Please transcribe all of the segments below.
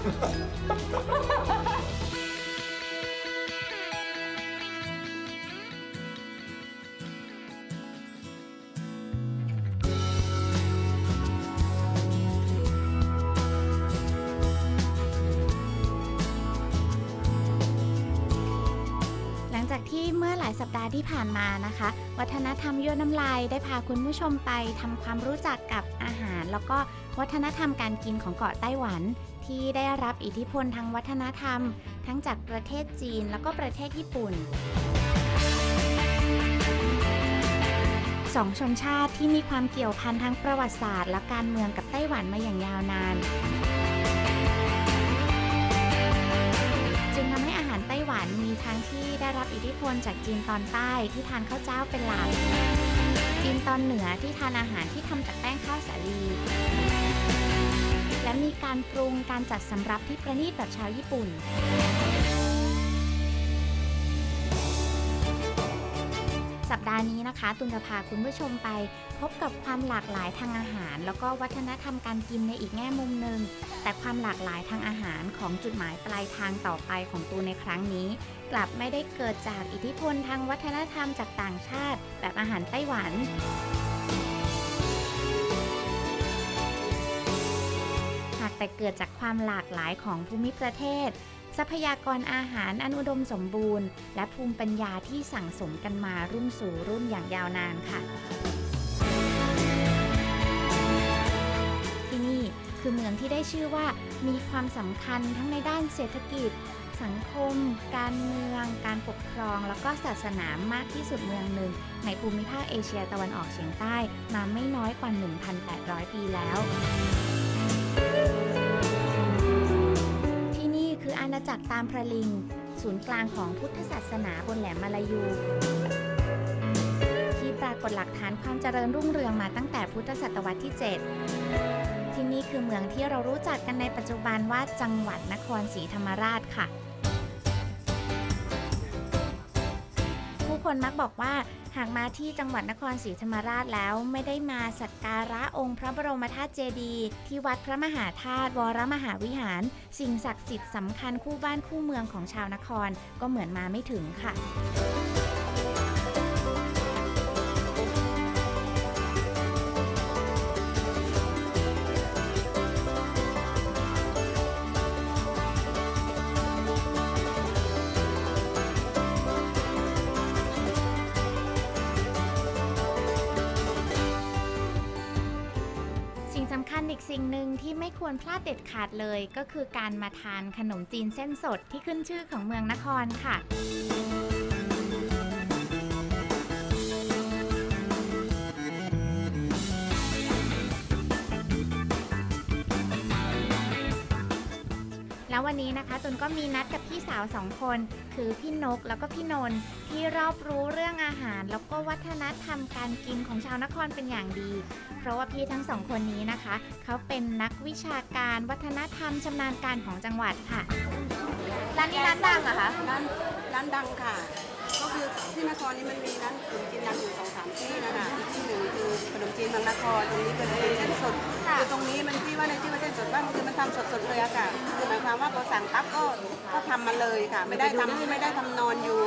หลังจากที่เมื่อหลายสัปดาห์ที่ผ่านมานะคะ วัฒนธรรมยั่วน้ำลายได้พาคุณผู้ชมไปทำความรู้จักกับอาหาร แล้วก็ วัฒนธรรมการกินของเกาะไต้หวัน ที่ได้รับอิทธิพลทางวัฒนธรรม ทั้งจากประเทศจีนแล้วก็ประเทศญี่ปุ่นสองชนชาติที่มีความเกี่ยวพันทางประวัติศาสตร์ และการเมืองกับไต้หวันมาอย่างยาวนาน จึงทำให้อาหารไต้หวันมีทั้งที่ได้รับอิทธิพลจากจีนตอนใต้ที่ทานข้าวเจ้าเป็นหลักจีนตอนเหนือที่ทานอาหารที่ทำจากแป้งข้าวสาลี การปรุงการจัดสำรับที่ประณีตแบบชาวญี่ปุ่น สัปดาห์นี้นะคะ ตุนจะพาคุณผู้ชมไป พบกับความหลากหลายทางอาหาร แล้วก็วัฒนธรรมการกินในอีกแง่มุมหนึ่งแต่ความหลากหลายทางอาหารของจุดหมายปลายทางต่อไปของตูนในครั้งนี้ กลับไม่ได้เกิดจากอิทธิพลทางวัฒนธรรมจากต่างชาติ แบบอาหารไต้หวัน แต่เกิดจากความหลากหลายของภูมิประเทศ ทรัพยากรอาหารอันอุดมสมบูรณ์ และภูมิปัญญาที่สั่งสมกันมารุ่นสู่รุ่นอย่างยาวนานค่ะ ที่นี่คือเมืองที่ได้ชื่อว่ามีความสำคัญทั้งในด้านเศรษฐกิจ สังคม การเมือง การปกครอง แล้วก็ศาสนามากที่สุดเมืองหนึ่ง ในภูมิภาคเอเชียตะวันออกเฉียงใต้มาไม่น้อยกว่า 1,800 ปีแล้ว ที่นี่คืออาณาจักรตามพระลิง ศูนย์กลางของพุทธศาสนาบนแหลมมาลายู ที่ปรากฏหลักฐานความเจริญรุ่งเรืองมาตั้งแต่พุทธศตวรรษที่ 7 ที่นี่คือเมืองที่เรารู้จักกันในปัจจุบันว่าจังหวัดนครศรีธรรมราชค่ะ ผู้คนมักบอกว่า หากมาที่จังหวัดนครศรีธรรมราชแล้วไม่ได้มาสักการะองค์พระบรมธาตุเจดีย์ที่วัดพระมหาธาตุวรมหาวิหาร สิ่งศักดิ์สิทธิ์สำคัญคู่บ้านคู่เมืองของชาวนคร ก็เหมือนมาไม่ถึงค่ะ กสิ่งหนึ่งที่ไม่ควรพลาดเด็ดขาดเลยก็คือการมาทานขนมจีนเส้นสดที่ขึ้นชื่อของเมืองนครค่ะ แล้ววันนี้นะคะตุนก็มีนัดกับพี่สาวสองคน คือพี่นกแล้วก็พี่นนท์ที่รอบรู้เรื่องอาหาร แล้วก็วัฒนธรรมการกินของชาวนครเป็นอย่างดี เพราะว่าพี่ทั้งสองคนนี้นะคะ เขาเป็นนักวิชาการวัฒนธรรมชำนาญการของจังหวัดค่ะร้านนี้ร้านดังเหรอคะร้านร้านดังค่ะ ก็คือที่นครนี่มันมีร้านขนมจีนดังอยู่สองสามที่นะคะอีกที่หนึ่งคือขนมจีนเมืองนครตรงนี้เป็นเป็นเส้นสดค่ะคือตรงนี้มันที่ว่าในชื่อว่าเส้นสดบ้านคือมันทำสดๆเลยอะค่ะคือหมายความว่าพอสั่งปั๊บก็ก็ทำมาเลยค่ะ ไม่ได้ทำไม่ได้ทำนอนอยู่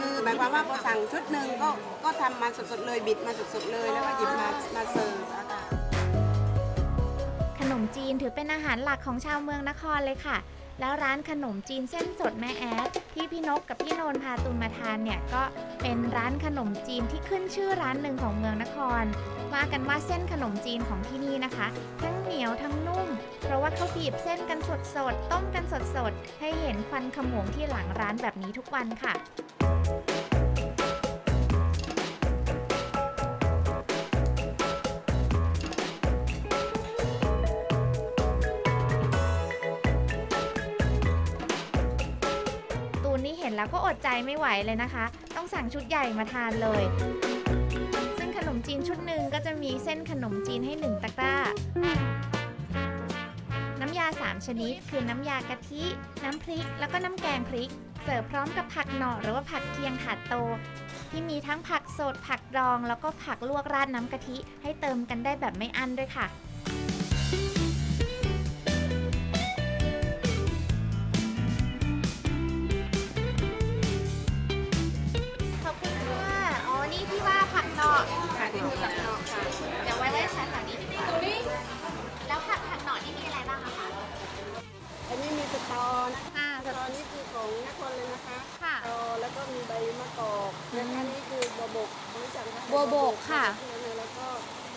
คือหมายความว่าพอสั่งชุดหนึ่งก็ก็ทำมาสดๆเลยบิดมาสดๆเลยแล้วก็หยิบมามาเสิร์ฟอะค่ะ ขนมจีนถือเป็นอาหารหลักของชาวเมืองนครเลยค่ะ แล้วร้านขนมจีนเส้นสดแม่แอดที่พี่นกกับพี่นนพาตุนมาทานเนี่ยก็เป็นร้านขนมจีนที่ขึ้นชื่อร้านหนึ่งของเมืองนคร ว่ากันว่าเส้นขนมจีนของที่นี่นะคะ ทั้งเหนียวทั้งนุ่ม เพราะว่าเขาบีบเส้นกันสดๆต้มกันสดๆให้เห็นควันขโมงที่หลังร้านแบบนี้ทุกวันค่ะ แล้วก็อดใจไม่ไหวเลยนะคะ ต้องสั่งชุดใหญ่มาทานเลย ซึ่งขนมจีนชุดหนึ่งก็จะมีเส้นขนมจีนให้หนึ่งตะกร้า น้ำยา 3 ชนิด คือน้ำยากะทิ น้ำพริก แล้วก็น้ำแกงพริก เสิร์ฟพร้อมกับผักหน่อหรือว่าผักเคียงถาดโต ที่มีทั้งผักสดผักดอง แล้วก็ผักลวกราดน้ำกะทิ ให้เติมกันได้แบบไม่อั้นด้วยค่ะ อนะคะอ่าสตอนี่คือของนครเลยนะคะค่ะสตอแล้วก็มีใบมะกอกแล้วอันนี้คือบัวบกรู้จักไหมบัวบกค่ะ แล้วก็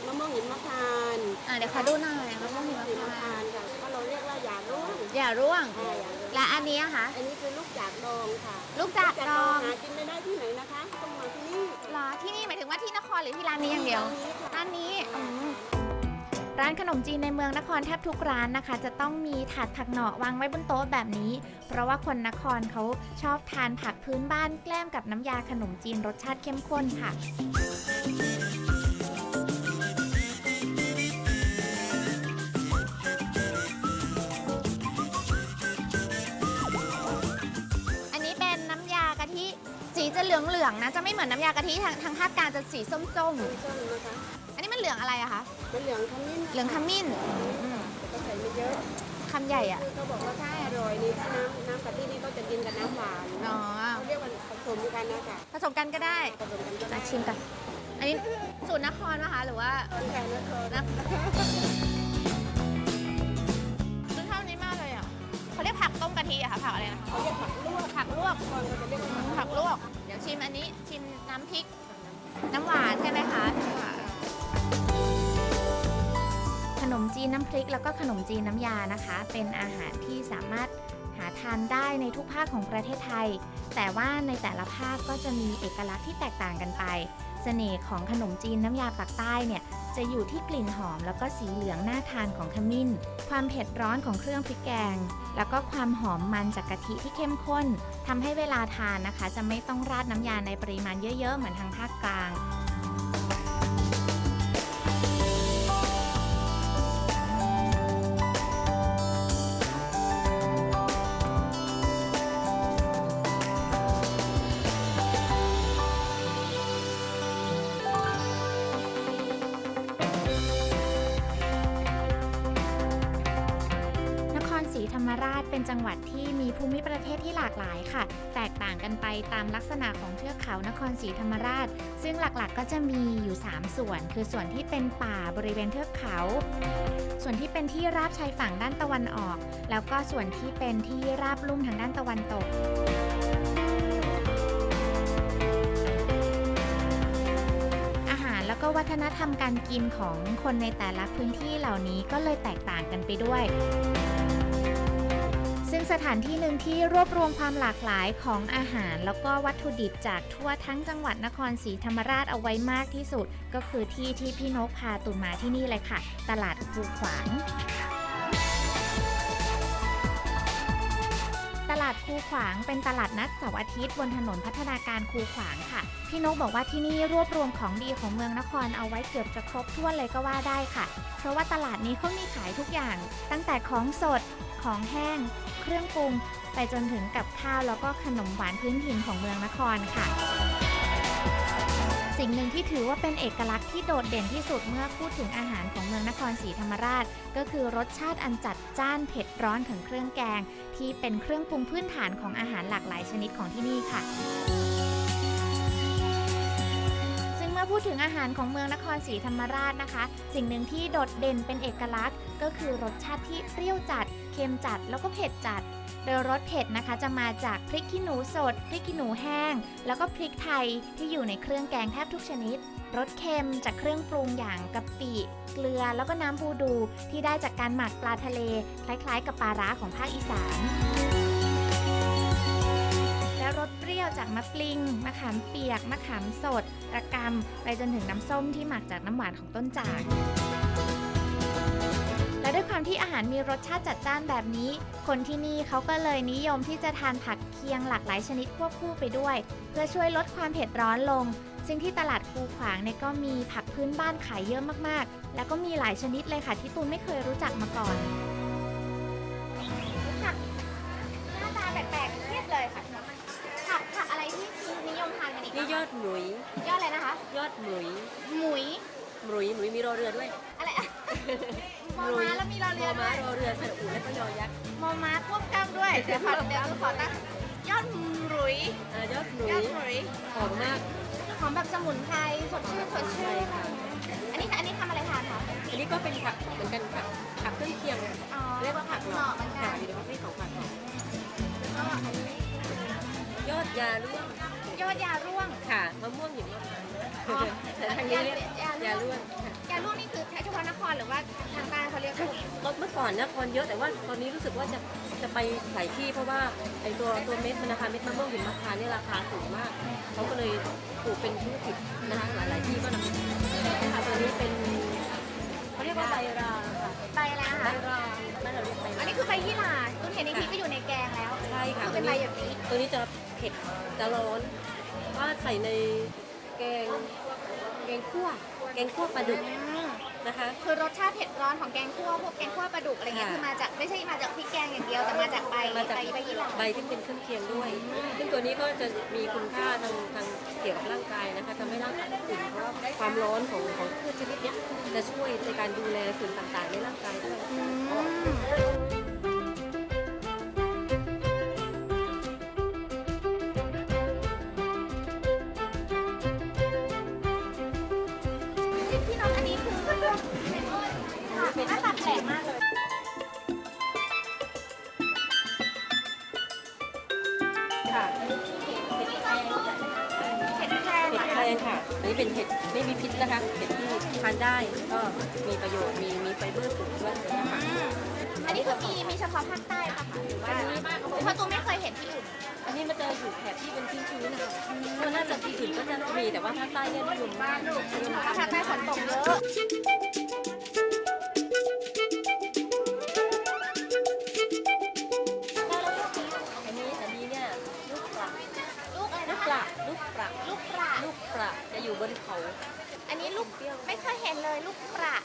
มะม่วงหินมะพร้านอ่าเดี๋ยวขอดูหน่อยมะม่วงหิมหินมะพพร้าร้านนต์ค่ะก็เราเรียกว่าหยาร่วงอย่าร่วง อ่าหยาร่วงและอันนี้อะคะอันนี้คือลูกจากดองค่ะลูกจากดองหากินไม่ได้ที่ไหนนะคะต้องมาที่นี่เหรอที่นี่หมายถึงว่าที่นครหรือที่ร้านนี้อย่างเดียว ร้านนี้ค่ะร้านนี้อืม ร้านขนมจีนในเมืองนครแทบทุกร้านนะคะ จะต้องมีถาดผักหน่อวางไว้บนโต๊ะแบบนี้ เพราะว่าคนนครเขาชอบทานผักพื้นบ้านแกล้มกับน้ำยาขนมจีนรสชาติเข้มข้นค่ะอันนี้เป็นน้ำยากะทิสีจะเหลืองๆนะ จะไม่เหมือนน้ำยากะทิทางทางภาคกลางจะสีส้มส้มนะคะๆ เหลืองอะไรอะคะเป็นเหลืองขมิ้นเหลืองขมิ้นอืมก็ใส่ไม่เยอะคำใหญ่อะคือเขาบอกว่าถ้าอร่อยนี่ถ้าน้ำน้ำกะทินี่ก็จะกินกับน้ำหวานอ๋อเขาเรียกว่าผสมกันนะคะผสมกันก็ได้ผสมกันก็ได้มาชิมกัน อันนี้สูตรนครนะคะ หรือว่าที่การนครนะคือเท่านี้มากเลยอะเขาเรียกผักต้มกะทิอะค่ะผักอะไรนะคะเขาเรียกผักลวกผักลวกคนก็จะเรียกว่าผักผักลวก เดี๋ยวชิมอันนี้ชิมน้ำพริก น้ำหวานใช่ไหม จีนน้ำพริกแล้วก็ขนมจีนน้ำยานะคะ เป็นอาหารที่สามารถหาทานได้ในทุกภาคของประเทศไทย แต่ว่าในแต่ละภาคก็จะมีเอกลักษณ์ที่แตกต่างกันไป เสน่ห์ของขนมจีนน้ำยาปากใต้เนี่ยจะอยู่ที่กลิ่นหอมแล้วก็สีเหลืองน่าทานของขมิ้น ความเผ็ดร้อนของเครื่องพริกแกง แล้วก็ความหอมมันจากกะทิที่เข้มข้นทำให้เวลาทานนะคะ จะไม่ต้องราดน้ำยาในปริมาณเยอะ ๆ เหมือนทางภาคกลาง ภูมิประเทศที่หลากหลายค่ะ แตกต่างกันไปตามลักษณะของเทือกเขานครศรีธรรมราช ซึ่งหลักๆก็จะมีอยู่ 3 ส่วน คือส่วนที่เป็นป่าบริเวณเทือกเขา ส่วนที่เป็นที่ราบชายฝั่งด้านตะวันออก แล้วก็ส่วนที่เป็นที่ราบลุ่มทางด้านตะวันตกอาหารแล้วก็วัฒนธรรมการกินของคนในแต่ละพื้นที่เหล่านี้ก็เลยแตกต่างกันไปด้วย สถานที่หนึ่งที่รวบรวมความหลากหลายของอาหาร แล้วก็วัตถุดิบจากทั่วทั้งจังหวัดนครศรีธรรมราชเอาไว้มากที่สุด ก็คือที่ที่พี่นกพาตุนมาที่นี่เลยค่ะ ตลาดภูขวางาดคูขวางเป็นตลาดนัดเสาร์อาทิตย์บนถนนพัฒนาการคูขวางค่ะ พี่นกบอกว่าที่นี่รวบรวมของดีของเมืองนครเอาไว้เกือบจะครบถ้วนเลยก็ว่าได้ค่ะ เพราะว่าตลาดนี้เขามีขายทุกอย่าง ตั้งแต่ของสด ของแห้ง เครื่องปรุง ไปจนถึงกับข้าวแล้วก็ขนมหวานพื้นถิ่นของเมืองนครค่ะ สิ่งหนึ่งที่ถือว่าเป็นเอกลักษณ์ที่โดดเด่นที่สุดเมื่อพูดถึงอาหารของเมืองนครศรีธรรมราช ก็คือรสชาติอันจัดจ้านเผ็ดร้อนของเครื่องแกง ที่เป็นเครื่องปรุงพื้นฐานของอาหารหลากหลายชนิดของที่นี่ค่ะซึ่งเมื่อพูดถึงอาหารของเมืองนครศรีธรรมราชนะคะ สิ่งหนึ่งที่โดดเด่นเป็นเอกลักษณ์ ก็คือรสชาติที่เปรี้ยวจัด ค็มจัดแล้วก็เผ็ดจัด โดยรสเผ็ดนะคะจะมาจากพริกขี้หนูสด พริกขี้หนูแห้ง แล้วก็พริกไทยที่อยู่ในเครื่องแกงแทบทุกชนิด รสเค็มจากเครื่องปรุงอย่างกะปิ เกลือ แล้วก็น้ำบูดูที่ได้จากการหมักปลาทะเล คล้ายๆ กับปลาร้าของภาคอีสานและรสเปรี้ยวจากมะปลิง มะขามเปียก มะขามสด ระกำไปจนถึงน้ำส้มที่หมักจากน้ำหวานของต้นจาก และและด้วยความที่อาหารมีรสชาติจัดจ้านแบบนี้ คนที่นี่เขาก็เลยนิยมที่จะทานผักเคียงหลากหลายชนิดควบคู่ไปด้วย เพื่อช่วยลดความเผ็ดร้อนลง ซึ่งที่ตลาดคูขวางเนี่ยก็มีผักพื้นบ้านขายเยอะมากๆ แล้วก็มีหลายชนิดเลยค่ะที่ตูนไม่เคยรู้จักมาก่อนผักหน้าตาแปลกๆเทียบเลยค่ะผักผักอะไรที่นิยมทานกันอีกนี่ยอดหมุย ยอดอะไรนะคะ ยอดหมุยหมุยหมุยหมุยมีรอเรือด้วยอะไรอะ มอม้าแล้วมีรอเรือมอด้ม้าวย รอเรือสระอูแล้วก็ยอยักษ์มอม้าควบกล้ามด้วย เดี๋ยวขอเดี๋ยวขอตั้งยอดหรุยอ่ายอดหมุยยอดหรุยหอมมากหอมแบบสมุนไพรสดชื่นสดชื่นใช่ค่ะอันนี้อันนี้ทำอะไรทานคะอันนี้ก็เป็นผักเหมือนกันผักผักเครื่องเคียงอ๋อเรียกว่าผักเหหน่อมาะเหมือนกัค่ะนอยู่ในประเภทของผักหน่อแล้วก็อันนี้ยอดยาร่วงยอดยาร่วงค่ะมะม่วงหิมพานต์อ๋อแต่ทางนี้เรียกยายาร่วงร่วงค่ะยาร่วงนี่คือแค่เฉพาะนครหรือ ว่าทางใต้เขาเรียกว่าเมื่อก่อนนะคนเยอะแต่ว่าตอนนี้รู้สึกว่าจะจะไปหลายที่เพราะว่าไอตัวตัวเม็ดมันนะคะเม็ดมะม่วงหิมพานต์เนี่ยราคาสูงมากเขาก็เลยปลูกเป็นธุรกิจนะคะหลายๆที่ก็นำนะคะตัวนี้เป็นเขาเรียกว่าใบราค่ะใบอะไรนะใบคะราบ้านเราเรียกใบอัรานนี้คือใบยี่หร่าตุ้นเห็นในทีก็อยู่ในแกงแล้ว ใช่ค่ะคือตัเป็วนใบนี้แบบนี้ ตัวนี้จะเผ็ดจะร้อนว่าใส่ในแกงแกงคั่วแกงคั่วปลาดุก นะคะ คือรสชาติเผ็ดร้อนของแกงคั่วพวกแกงคั่วปลาดุกอะไรเงี้ยค่ะ คือมาจากไม่ใช่มาจากพริกแกงอย่างเดียวแต่มาจากใบมาจากใบใบยี่หร่า ใบที่เป็นเครื่องเคียงด้วย ซึ่งตัวนี้ก็จะมีคุณค่าทางทางเกี่ยวกับร่างกายนะคะทำให้ร่างกายอุ่นเพราะว่าความร้อนของของพืชชนิดเนี้ยจะช่วยในการดูแลส่วนต่างๆ ในร่างกายด้วยอืมพี่น้อง หน้าตาแปลกมากเลยค่ะเห็ดแครงเห็ดเหรอแคคะรงค่ะอันนี้เป็นเห็ดไม่มีพิษนะคะ เห็ดที่ทานได้ก็มีประโยชน์ มีมีไฟเบอร์สูงด้วยนะคะอันนี้คือมีมีเฉพาะภาคใต้ปะคะหรือว่าเพราะตัวไม่เคยเห็นที่อื่น อันนี้มันจะอยู่แถบที่เป็นชื้นๆนะคะก็น่าจะที่อื่นก็จะมีแต่ว่าภาคใต้เนี่ยนิยมมากนิยมมากภาคใต้ฝนตกเยอะ บนเขา อันนี้ลูกเปี๊ยวไม่เคยเห็นเลยลูกปลา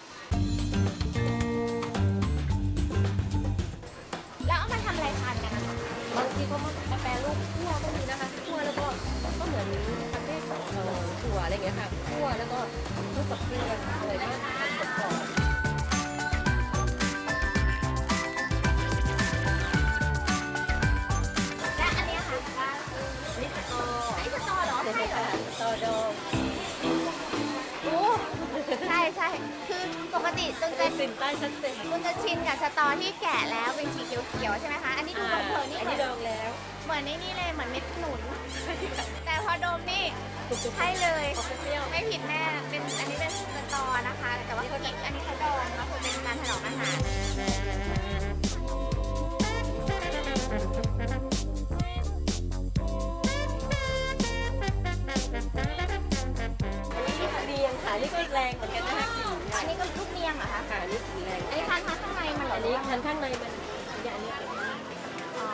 แล้วเอามาทำอะไรทานกันนะคะบางทีเขามาแปรรูปคั่วก็มีนะคะคั่วแล้วก็ก็เหมือนประเภทเอ่อถั่วอะไรเงี้ยค่ะคั่วแล้วก็คลุกกับเกลืออร่อยมากทำกรอบ ลิ่นใต้ชั้นเต็มตุนจะชินกับสตอที่แก่แล้วเป็นสีเขียวๆใช่ไหมคะ อันนี้ดูอ่าเผินๆนี่อันเหมืนี้อนดองแล้วเหมือนในนี่เลยเหมือนเม็ดขนุน แต่พอดมนี่ใช่เลยออกเปรี้ยวไม่ผิดแน่ เป็นอันนี้เป็นสตอนะคะ แต่ว่าเขาอีกอันนี้เขาดองก็คือเป็นการถนอมอาหารเรียงค่ะนี่ก็แรงเหมือนกันนะคะกลิ่น อันนี้ก็ลูกเนียงเหรอคะค่ะนี่กลิ่นแรงอันนี้ทานทานข้างในมันเหรออันนี้ทานข้างในมันอย่างนี้อ๋อ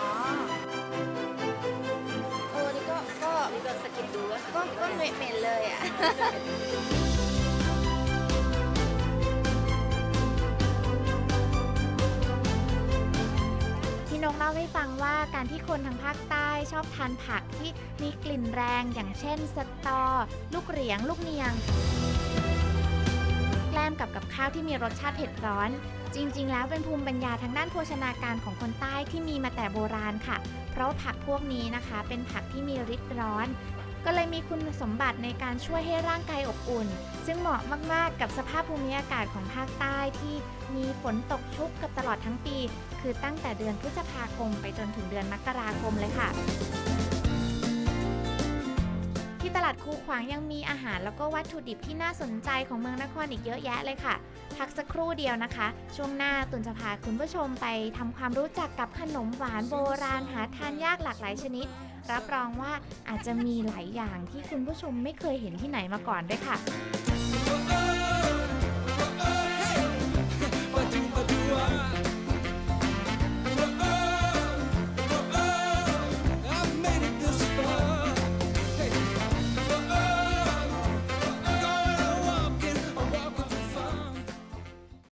เออนี่ก็ก็นี่ก็สกินดูว่าก็ก็เหม็นๆเลยอะพี่นกเล่าให้ฟังว่าการที่คนทางภาคใต้ชอบทานผักที่มีกลิ่นแรงอย่างเช่นสตอ ลูกเหรียง ลูกเนียงแก ล้มกับกับข้าวที่มีรสชาติเผ็ดร้อน จริงๆ แล้วเป็นภูมิปัญญาทางด้านโภชนาการของคนใต้ที่มีมาแต่โบราณค่ะ เพราะผักพวกนี้นะคะ เป็นผักที่มีฤทธิ์ร้อน ก็เลยมีคุณสมบัติในการช่วยให้ร่างกายอบอุ่น ซึ่งเหมาะมากๆ กับสภาพภูมิอากาศของภาคใต้ที่มีฝนตกชุกกับตลอดทั้งปี คือตั้งแต่เดือนพฤษภาคมไปจนถึงเดือนมกราคมเลยค่ะ ตลาดคูขวางยังมีอาหารแล้วก็วัตถุดิบที่น่าสนใจของเมืองนครอีกเยอะแยะเลยค่ะ พักสักครู่เดียวนะคะ ช่วงหน้าตุนจะพาคุณผู้ชมไปทำความรู้จักกับขนมหวานโบราณหาทานยากหลากหลายชนิด รับรองว่าอาจจะมีหลายอย่างที่คุณผู้ชมไม่เคยเห็นที่ไหนมาก่อนด้วยค่ะ